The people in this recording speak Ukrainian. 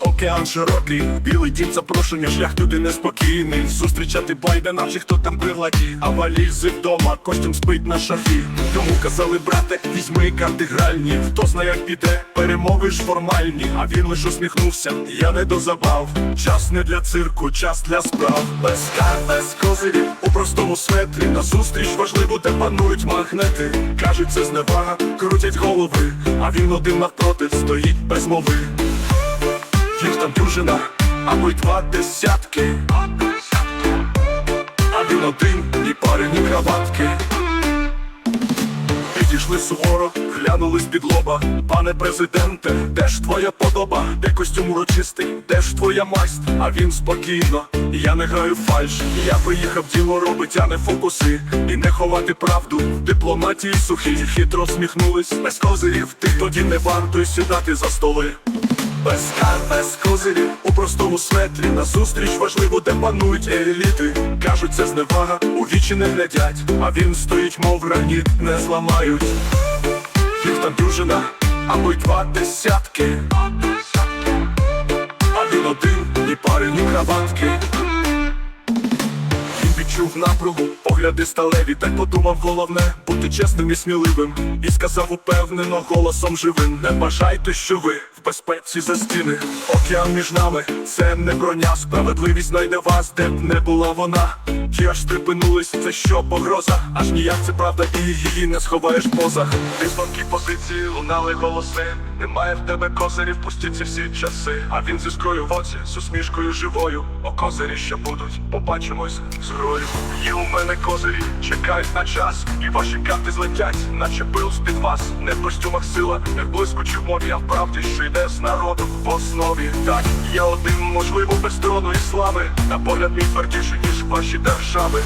океан широкий, білий дім запрошення, шлях туди неспокійний. Зустрічати байде, наче хто там приладі, а валізи вдома, костюм спить на шафі. Йому казали, брате, візьми карти гральні. Хто знає, як піде, перемови ж формальні. А він лиш усміхнувся, я не до забав. Час не для цирку, час для справ. Без карт, без козирів у простому светрі. На зустріч важливо, де панують магнети. Кажуть, це зневага, крутять голови, а він один навпроти стоїть без мови. Там дюжина, або й два десятки. А він один, ні пари, ні краватки. Підійшли суворо, глянули з-під лоба Пане президенте, де ж твоя подоба? Де костюм урочистий, де ж твоя масть? А він спокійно, я не граю фальш Я приїхав діло робить, а не фокуси І не ховати правду, дипломатії сухі Хитро сміхнулись, без козирів Ти тоді не варто сідати за столи без кар, без козирів у простому светрі. На зустріч важливо, де панують еліти. Кажуть, це зневага, у вічі не глядять. А він стоїть, мов граніт, не зламають. Їх там дюжина, або й два десятки. А він один, ні пари, ні краватки. Він відчув напругу, погляди сталеві, та й подумав головне бути чесним і сміливим. І сказав упевнено голосом живим. Не бажайте, що ви в безпеці за стіни. Океан між нами, це не броня, справедливість знайде вас, де б не була вона. Ті аж стрепенулись, це що погроза, аж ніяк це правда, і її не сховаєш позах. Ти звонкі позиції, лунали голоси. Немає в тебе козирів, пусті ці всі часи. А він зі скрою в оці, з усмішкою живою. О козирі що будуть, побачимось з грою. Є у мене козирі, чекають на час, і ваші карти злетять, наче пил з-під вас. Не в костюмах сила, не в блиску чи в мові, а в правді, що йде з народу в основі. Так, я один, можливо, без трону і слави. Та погляд мій твердіший, ніж ваші держави.